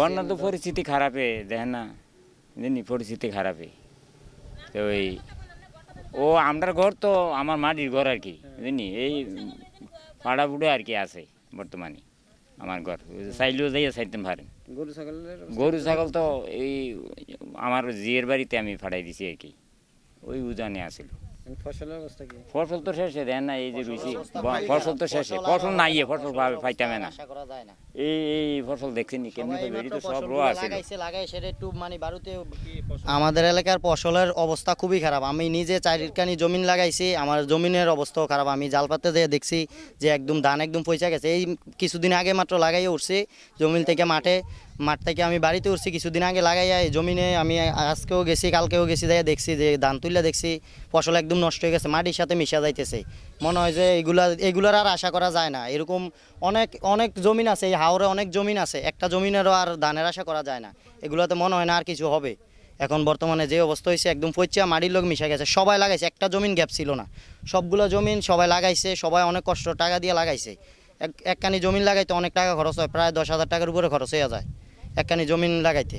বন্যা তো পরিস্থিতি খারাপে দেখেন না? জানি পরিস্থিতি খারাপে। তো ওই ও আমরার ঘর তো আমার মাটির ঘর আর কি জানি? এই পাড়া বুড়ো আর কি আছে বর্তমানে আমার ঘর। চাইলেও যাইয়া চাইতে পারেন। গরু ছাগলের গরু ছাগল তো এই আমার জিয়ের বাড়িতে আমি ফাটাই দিছি আর কি। ওই উজানে আসিল ফসলের অবস্থা কি? ফসল তো শেষে দেন না এই যে রুচি। ফসল তো শেষে। ফসল নাই ফসল পাইতামে না। আশা করা যায় না। এই এই ফসল দেখছেনি কেমনি তো বেরি তো সব আছে। লাগাই সেটা একটু মানে বাড়িতে আমাদের এলাকার ফসলের অবস্থা খুবই খারাপ। আমি নিজে চারিখানি জমিন লাগাইছি আমার জমিনের অবস্থাও খারাপ। আমি জাল পাতে যেয়ে দেখছি যে একদম ধান একদম পয়সা গেছে। এই কিছুদিন আগে মাত্র লাগাইয়ে উঠছি জমিন থেকে মাঠে মাঠ থেকে আমি বাড়িতে উঠছি, কিছুদিন আগে লাগাইয়া এই জমিনে, আমি আজকেও গেছি, কালকেও গেছি যাই দেখছি যে ধান তুললে দেখছি, ফসল একদম নষ্ট হয়ে গেছে, মাটির সাথে মিশা যাইতেছে। মনে হয় যে এগুলা, এগুলার আর আশা করা যায় না। এরকম অনেক অনেক জমিন আছে, এই হাওড়ে অনেক জমিন আছে, একটা জমিনেরও আর ধানের আশা করা যায় না। এগুলোতে মনে হয় না আর কিছু হবে। এখন বর্তমানে যে অবস্থা হয়েছে একদম পচা মাটির লোক মিশা গেছে, সবাই লাগাইছে, একটা জমিন গ্যাপ ছিল না। সবগুলো জমিন সবাই লাগাইছে, সবাই অনেক কষ্ট টাকা দিয়ে লাগাইছে। এক, একখানি জমিন লাগাইতে অনেক টাকা খরচ হয়, প্রায় দশ হাজার টাকার উপরে খরচ হয়ে যায়। একখানি জমিন লাগাইতে।